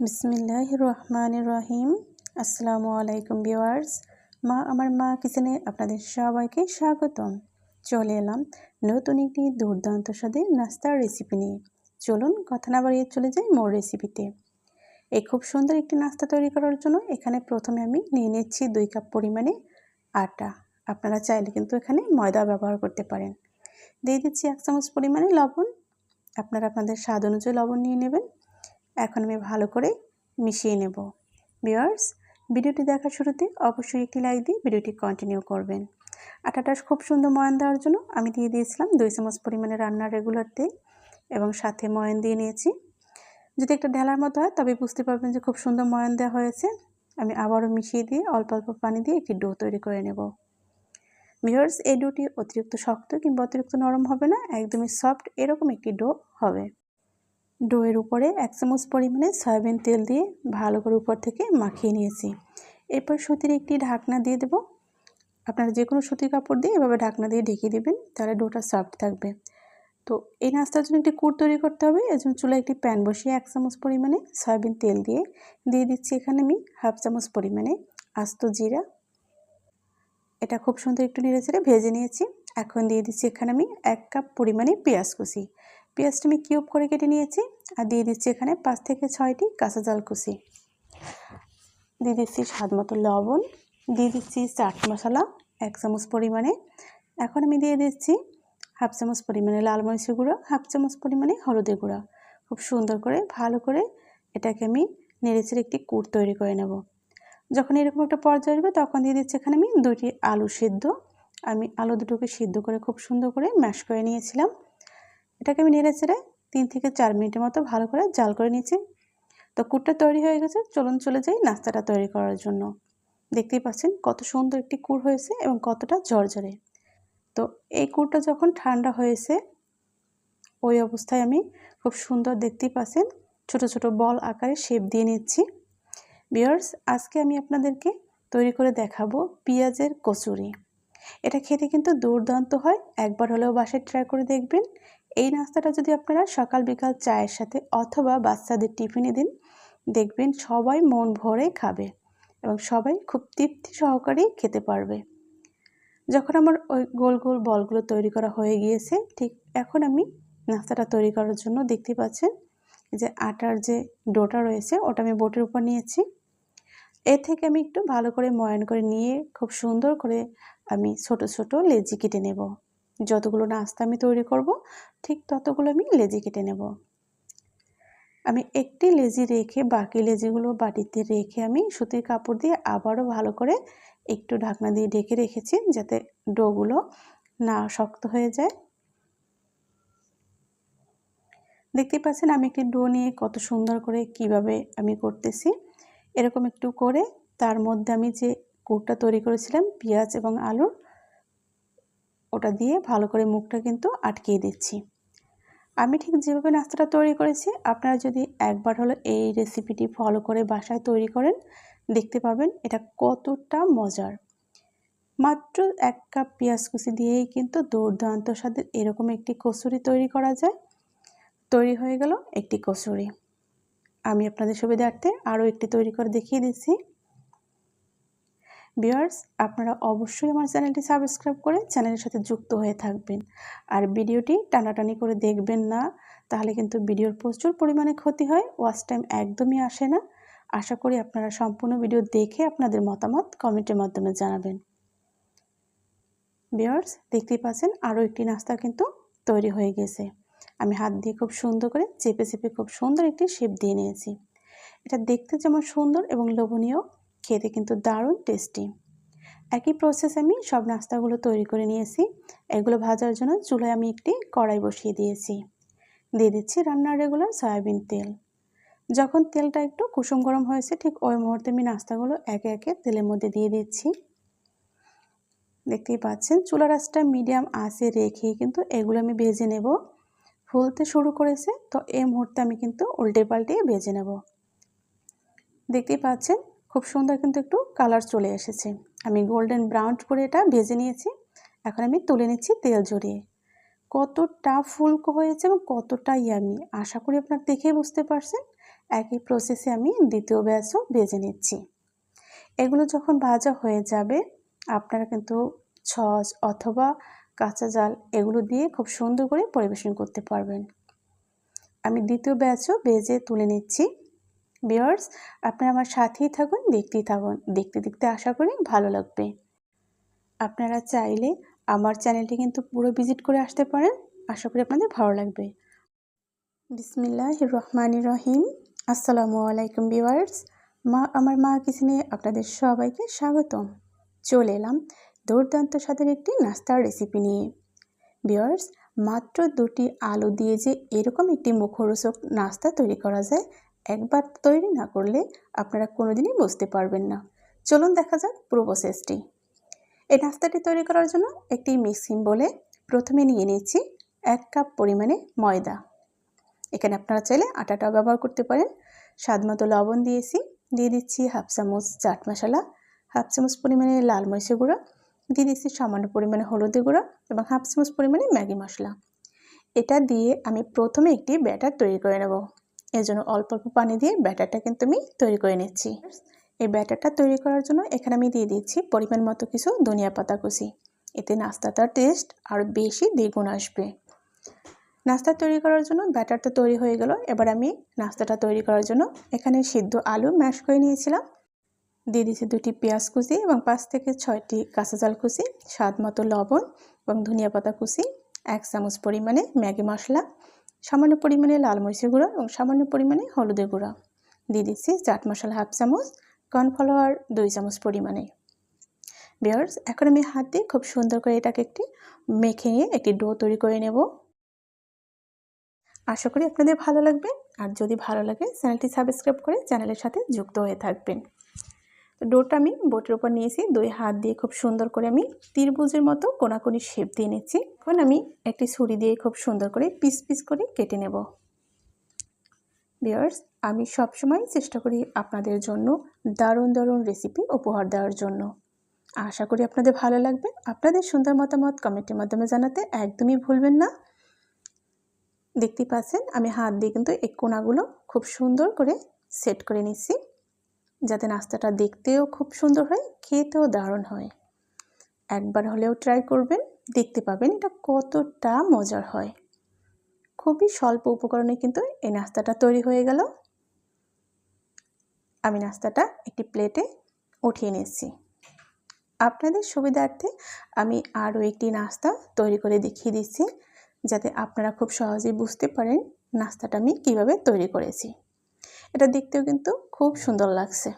বিসমিল্লাহ রহমান রহিম। আসসালামু আলাইকুম ভিওয়ার্স মা, আমার মা কিচেনে আপনাদের সবাইকে স্বাগতম। চলে এলাম নতুন একটি দুর্দান্ত স্বাদের নাস্তার রেসিপি নিয়ে। চলুন কথা না বাড়িয়ে চলে যাই মোর রেসিপিতে এই খুব সুন্দর একটি নাস্তা তৈরি করার জন্য এখানে প্রথমে আমি নিয়ে নিচ্ছি দুই কাপ পরিমাণে আটা। আপনারা চাইলে কিন্তু এখানে ময়দা ব্যবহার করতে পারেন। দিয়ে দিচ্ছি এক চামচ পরিমাণে লবণ। আপনারা আপনাদের স্বাদ অনুযায়ী লবণ নিয়ে নেবেন। এখন আমি ভালো করে মিশিয়ে নেব। বিয়ার্স ভিডিওটি দেখার শুরুতে অবশ্যই একটি লাইক দিয়ে ভিডিওটি কন্টিনিউ করবেন। আটাটা খুব সুন্দর ময়ান দেওয়ার জন্য আমি দিয়ে দিয়েছিলাম দুই চামচ পরিমাণে রান্নার রেগুলার তেল এবং সাথে ময়ান দিয়ে নিয়েছি। যদি একটা ঢেলার মতো হয়, তবে বুঝতে পারবেন যে খুব সুন্দর ময়ান দেওয়া হয়েছে। আমি আবারও মিশিয়ে দিয়ে অল্প অল্প পানি দিয়ে একটি ডো তৈরি করে নেব। ভিওর্স এই ডোটি অতিরিক্ত শক্ত কিংবা অতিরিক্ত নরম হবে না, একদমই সফট এরকম একটি ডো হবে। ডোয়ের উপরে এক চামচ পরিমাণে সয়াবিন তেল দিয়ে ভালো করে উপর থেকে মাখিয়ে নিয়েছি। এরপর সুতির একটি ঢাকনা দিয়ে দেব। আপনারা যে কোনো সুতির কাপড় দিয়ে এভাবে ঢাকনা দিয়ে ঢেকে দেবেন, তাহলে ডোটা সফট থাকবে। তো এই নাস্তার জন্য একটি কুর তৈরি করতে হবে। এর জন্য চুলায় একটি প্যান বসিয়ে এক চামচ পরিমাণে সয়াবিন তেল দিয়ে দিয়ে দিচ্ছি এখানে আমি হাফ চামচ পরিমাণে আস্ত জিরা। এটা খুব সুন্দর একটু নেড়ে চেড়ে ভেজে নিয়েছি। এখন দিয়ে দিচ্ছি এখানে আমি এক কাপ পরিমাণে পেঁয়াজ কুচি। পেঁয়াজটা আমি কিউব করে কেটে নিয়েছি আর দিয়ে দিচ্ছি এখানে পাঁচ থেকে ছয়টি কাঁচা জল কুচি দিয়ে দিচ্ছি স্বাদ মতো লবণ, দিয়ে দিচ্ছি চাট মশলা এক চামচ পরিমাণে। এখন আমি দিয়ে দিচ্ছি হাফ চামচ পরিমাণে লাল মরিচের গুঁড়ো, হাফ চামচ পরিমাণে হলুদের গুঁড়ো। খুব সুন্দর করে, ভালো করে এটাকে আমি নেড়েচেড়ে একটি কুট তৈরি করে নেব। যখন এরকম একটা পর্যায়ে আসবে, তখন দিয়ে দিচ্ছি এখানে আমি দুইটি আলু সিদ্ধ। আমি আলু দুটোকে সিদ্ধ করে খুব সুন্দর করে ম্যাশ করে নিয়েছিলাম। এটাকে আমি নেড়ে চেড়ে তিন থেকে চার মিনিটের মতো ভালো করে জাল করে নিয়েছি। তো কুটটা তৈরি হয়ে গেছে, চলুন চলে যাই নাস্তাটা তৈরি করার জন্য। দেখতেই পাচ্ছেন কত সুন্দর একটি কুড় হয়েছে এবং কতটা ঝরঝরে। তো এই কুড়টা যখন ঠান্ডা হয়েছে, ওই অবস্থায় আমি খুব সুন্দর দেখতেই পাচ্ছেন ছোট ছোট বল আকারে শেপ দিয়ে নিচ্ছি। বিয়ার্স আজকে আমি আপনাদেরকে তৈরি করে দেখাবো পেঁয়াজের কচুরি। এটা খেতে কিন্তু দুর্দান্ত হয়, একবার হলেও বাসায় ট্রাই করে দেখবেন। এই নাস্তাটা যদি আপনারা সকাল বিকাল চায়ের সাথে অথবা বাচ্চাদের টিফিনে দিন, দেখবেন সবাই মন ভরে খাবে এবং সবাই খুব তৃপ্তি সহকারেই খেতে পারবে। যখন আমার ওই গোল গোল বলগুলো তৈরি করা হয়ে গিয়েছে, ঠিক এখন আমি নাস্তাটা তৈরি করার জন্য দেখতে পাচ্ছেন যে আটার যে ডোটা রয়েছে, ওটা আমি বোটের উপর নিয়েছি। এ থেকে আমি একটু ভালো করে ময়ান করে নিয়ে, খুব সুন্দর করে আমি ছোট ছোট লেজি কেটে নেব। যতগুলো নাস্তা আমি তৈরি করব, ঠিক ততগুলো আমি লেজি কেটে নেব। আমি একটি লেজি রেখে বাকি লেজিগুলো বাটিতে রেখে আমি সুতির কাপড় দিয়ে আবারও ভালো করে একটু ঢাকনা দিয়ে ঢেকে রেখেছি যাতে ডোগুলো না শক্ত হয়ে যায়। দেখতে পাচ্ছেন আমি একটি ডো নিয়ে কত সুন্দর করে কীভাবে আমি করতেছি। এরকম একটু করে তার মধ্যে আমি যে কুটটা তৈরি করেছিলাম, পেঁয়াজ এবং আলুর ওটা দিয়ে ভালো করে মুখটা কিন্তু আটকিয়ে দিচ্ছি। আমি ঠিক যেভাবে নাস্তাটা তৈরি করেছি, আপনারা যদি একবার হলো এই রেসিপিটি ফলো করে বাসায় তৈরি করেন, দেখতে পাবেন এটা কতটা মজার। মাত্র এক কাপ পেঁয়াজ কুচি দিয়েই কিন্তু দুর্দান্ত স্বাদের এরকম একটি কচুরি তৈরি করা যায়। তৈরি হয়ে গেল একটি কচুরি আমি আপনাদের সুবিধার্থে আরও একটি তৈরি করে দেখিয়ে দিচ্ছি। ভিউয়ার্স, আপনারা অবশ্যই আমার চ্যানেলটি সাবস্ক্রাইব করে চ্যানেলের সাথে যুক্ত হয়ে থাকবেন। আর ভিডিওটি টানাটানি করে দেখবেন না, তাহলে কিন্তু ভিডিওর প্রচুর পরিমাণে ক্ষতি হয় ওয়াচ টাইম একদমই আসে না। আশা করি আপনারা সম্পূর্ণ ভিডিও দেখে আপনাদের মতামত কমেন্টের মাধ্যমে জানাবেন। ভিউয়ার্স, দেখতেই পাচ্ছেন আরও একটি নাস্তা কিন্তু তৈরি হয়ে গেছে। আমি হাত দিয়ে খুব সুন্দর করে চেপে চেপে খুব সুন্দর একটি শেপ দিয়ে নিয়েছি। এটা দেখতে যেমন সুন্দর এবং লোভনীয় খেতে কিন্তু দারুণ টেস্টি একই প্রসেস আমি সব নাস্তাগুলো তৈরি করে নিয়েছি। এগুলো ভাজার জন্য চুলায় আমি একটি কড়াই বসিয়ে দিয়েছি। দিয়ে দিচ্ছি রান্নার রেগুলার সয়াবিন তেল। যখন তেলটা একটু কুসুম গরম হয়েছে, ঠিক ওই মুহূর্তে আমি নাস্তাগুলো একে একে তেলের মধ্যে দিয়ে দিচ্ছি। দেখতেই পাচ্ছেন চুলা রাসটা মিডিয়াম আঁচে রেখে কিন্তু এগুলো আমি ভেজে নেব। ফুলতে শুরু করেছে, তো এই মুহূর্তে আমি কিন্তু উল্টে পাল্টে ভেজে নেব। দেখতেই পাচ্ছেন খুব সুন্দর কিন্তু একটু কালার চলে এসেছে। আমি গোল্ডেন ব্রাউন করে এটা ভেজে নিয়েছি। এখন আমি তুলে নিচ্ছি তেল জড়িয়ে কতটা ফুলকো হয়েছে এবং কতটা ইয়ামি আশা করি আপনার দেখেই বুঝতে পারছেন। একই প্রসেসে আমি দ্বিতীয় ব্যাচও ভেজে নিচ্ছি। এগুলো যখন ভাজা হয়ে যাবে, আপনারা কিন্তু ছচ অথবা কাঁচা জাল এগুলো দিয়ে খুব সুন্দর করে পরিবেশন করতে পারবেন। আমি দ্বিতীয় ব্যাচও ভেজে তুলে নিচ্ছি। বিয়ার্স আপনারা আমার সাথেই থাকুন, দেখতেই থাকুন, দেখতে দেখতে আশা করি ভালো লাগবে। আপনারা চাইলে আমার চ্যানেলটি কিন্তু পুরো ভিজিট করে আসতে পারেন, আশা করি আপনাদের ভালো লাগবে। বিসমিল্লাহ রহমান রহিম। আসসালামু আলাইকুম বিওয়ার্স মা, আমার মা কিচেনে আপনাদের সবাইকে স্বাগতম। চলে এলাম দুর্দান্ত স্বাদের একটি নাস্তার রেসিপি নিয়ে। বিয়ার্স মাত্র দুটি আলু দিয়ে যে এরকম একটি মুখরোচক নাস্তা তৈরি করা যায় একবার তৈরি না করলে আপনারা কোনোদিনই বুঝতে পারবেন না। চলুন দেখা যাক পুরো প্রসেসটি এই নাস্তাটি তৈরি করার জন্য একটি মিক্সিং বলে প্রথমে নিয়ে নিচ্ছি এক কাপ পরিমাণে ময়দা। এখানে আপনারা চাইলে আটাটা ব্যবহার করতে পারেন। স্বাদ মতো লবণ দিয়েছি, দিয়ে দিচ্ছি হাফ চামচ চাট মশলা, হাফ চামচ পরিমাণে লাল মরিচের গুঁড়া, দিয়ে দিচ্ছি সামান্য পরিমাণে হলুদের গুঁড়া এবং হাফ চামচ পরিমাণে ম্যাগি মশলা। এটা দিয়ে আমি প্রথমে একটি ব্যাটার তৈরি করে নেব। এর জন্য অল্প অল্প পানি দিয়ে ব্যাটারটা কিন্তু আমি তৈরি করে নিচ্ছি। এই ব্যাটারটা তৈরি করার জন্য এখানে আমি দিয়ে দিচ্ছি পরিমাণ মতো কিছু ধনিয়া পাতা কুচি। এতে নাস্তাটার টেস্ট আরও বেশি দ্বিগুণ আসবে। নাস্তা তৈরি করার জন্য ব্যাটারটা তৈরি হয়ে গেল। এবার আমি নাস্তাটা তৈরি করার জন্য এখানে সিদ্ধ আলু ম্যাশ করে নিয়েছিলাম। দিয়ে দিয়েছি দুটি পেঁয়াজ কুচি এবং পাঁচ থেকে ছয়টি কাঁচা জাল কুচি, স্বাদ মতো লবণ এবং ধনিয়া পাতা কুচি, এক চামচ পরিমাণে ম্যাগি মশলা সামান্য পরিমাণে লাল মরিচের গুঁড়ো এবং সামান্য পরিমাণে হলুদের গুঁড়ো। দিয়ে দিচ্ছি চাট মশলা হাফ চামচ, কর্নফ্লাওয়ার দুই চামচ পরিমাণে। বিয়ার্স এখন আমি হাত দিয়ে খুব সুন্দর করে এটাকে একটি মেখে নিয়ে একটি ডো তৈরি করে নেব। আশা করি আপনাদের ভালো লাগবে। আর যদি ভালো লাগে, চ্যানেলটি সাবস্ক্রাইব করে চ্যানেলের সাথে যুক্ত হয়ে থাকবেন। তো ডোটা আমি বোটের উপর নিয়েছি, দুই হাত দিয়ে খুব সুন্দর করে আমি ত্রিভুজের মতো কোনাকুনি শেপ দিয়ে নিচ্ছি। এখন আমি একটি ছুরি দিয়ে খুব সুন্দর করে পিস পিস করে কেটে নেব। বিয়ার্স আমি সবসময় চেষ্টা করি আপনাদের জন্য দারুণ দারুণ রেসিপি উপহার দেওয়ার জন্য। আশা করি আপনাদের ভালো লাগবে। আপনাদের সুন্দর মতামত কমেন্টের মাধ্যমে জানাতে একদমই ভুলবেন না। দেখতে পাচ্ছেন, আমি হাত দিয়ে কিন্তু এই কোনাগুলো খুব সুন্দর করে সেট করে নিচ্ছি। যাতে নাস্তাটা দেখতেও খুব সুন্দর হয়, খেতেও দারুণ হয়। একবার হলেও ট্রাই করবেন, দেখতে পাবেন এটা কতটা মজার হয়। খুবই স্বল্প উপকরণে কিন্তু এই নাস্তাটা তৈরি হয়ে গেল। আমি নাস্তাটা একটি প্লেটে উঠিয়ে নিচ্ছি আপনাদের সুবিধার্থে আমি আরও একটি নাস্তা তৈরি করে দেখিয়ে দিচ্ছি, যাতে আপনারা খুব সহজেই বুঝতে পারেন নাস্তাটা আমি কীভাবে তৈরি করেছি। এটা দেখতেও কিন্তু খুব সুন্দর লাগছে।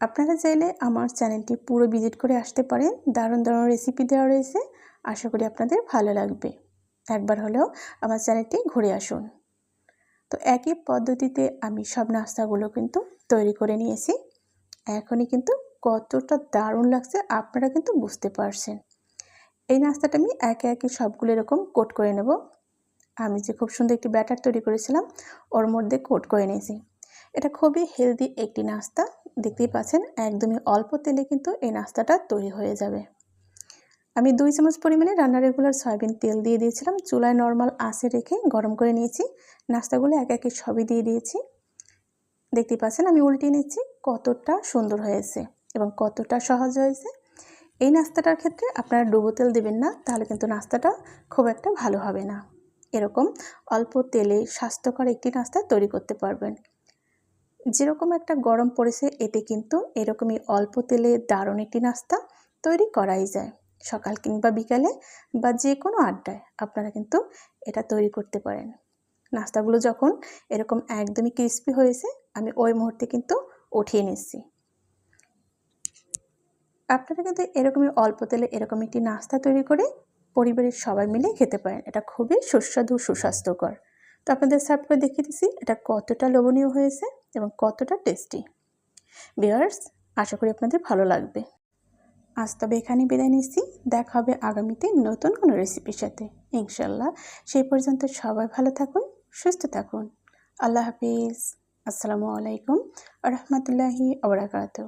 আপনারা চাইলে আমার চ্যানেলটি পুরো ভিজিট করে আসতে পারেন। দারুণ দারুণ রেসিপি দেওয়া রয়েছে। আশা করি আপনাদের ভালো লাগবে। একবার হলেও আমার চ্যানেলটি ঘুরে আসুন। তো একই পদ্ধতিতে আমি সব নাস্তাগুলো কিন্তু তৈরি করে নিয়েছি। এখনই কিন্তু কতটা দারুণ লাগছে আপনারা কিন্তু বুঝতে পারছেন। এই নাস্তাটা আমি একে একে সবগুলো এরকম কোট করে নেব। আমি যে খুব সুন্দর একটি ব্যাটার তৈরি করেছিলাম, ওর মধ্যে কোট করে নিয়েছি। এটা খুবই হেলদি একটি নাস্তা, দেখতেই পাচ্ছেন একদমই অল্প তেলে কিন্তু এই নাস্তাটা তৈরি হয়ে যাবে। আমি দুই চামচ পরিমাণে রান্না রেগুলার সয়াবিন তেল দিয়ে দিয়েছিলাম, চুলায় নর্মাল আঁচে রেখে গরম করে নিয়েছি। নাস্তাগুলো এক একে সবই দিয়ে দিয়েছি। দেখতে পাচ্ছেন আমি উল্টিয়ে নিচ্ছি কতটা সুন্দর হয়েছে এবং কতটা সহজ হয়েছে। এই নাস্তাটার ক্ষেত্রে আপনারা ডুবো তেল দেবেন না, তাহলে কিন্তু নাস্তাটা খুব একটা ভালো হবে না। এরকম অল্প তেলে স্বাস্থ্যকর একটি নাস্তা তৈরি করতে পারবেন। যেরকম একটা গরম পড়েছে, এতে কিন্তু এরকমই অল্প তেলে দারুণ একটি নাস্তা তৈরি করাই যায়। সকাল কিংবা বিকালে বা যে কোনো আড্ডায় আপনারা কিন্তু এটা তৈরি করতে পারেন। নাস্তাগুলো যখন এরকম একদমই ক্রিস্পি হয়েছে, আমি ওই মুহূর্তে কিন্তু উঠিয়ে নিচ্ছি। আপনারা কিন্তু এরকমই অল্প তেলে এরকম একটি নাস্তা তৈরি করে পরিবারের সবাই মিলে খেতে পারেন। এটা খুবই সুস্বাদু, সুস্বাস্থ্যকর। তো আপনাদের সার্ভ করে দেখিয়ে দিচ্ছি এটা কতটা লোভনীয় হয়েছে এবং কতটা টেস্টি। বিয়ার্স আশা করি আপনাদের ভালো লাগবে। আজ তবে এখানে বিদায় নিচ্ছি। দেখা হবে আগামীতে নতুন কোনো রেসিপির সাথে। ইনশাল্লাহ সেই পর্যন্ত সবাই ভালো থাকুন, সুস্থ থাকুন। আল্লাহ হাফিজ। আসসালামু আলাইকুম রহমতুল্লাহি আবরাকাতু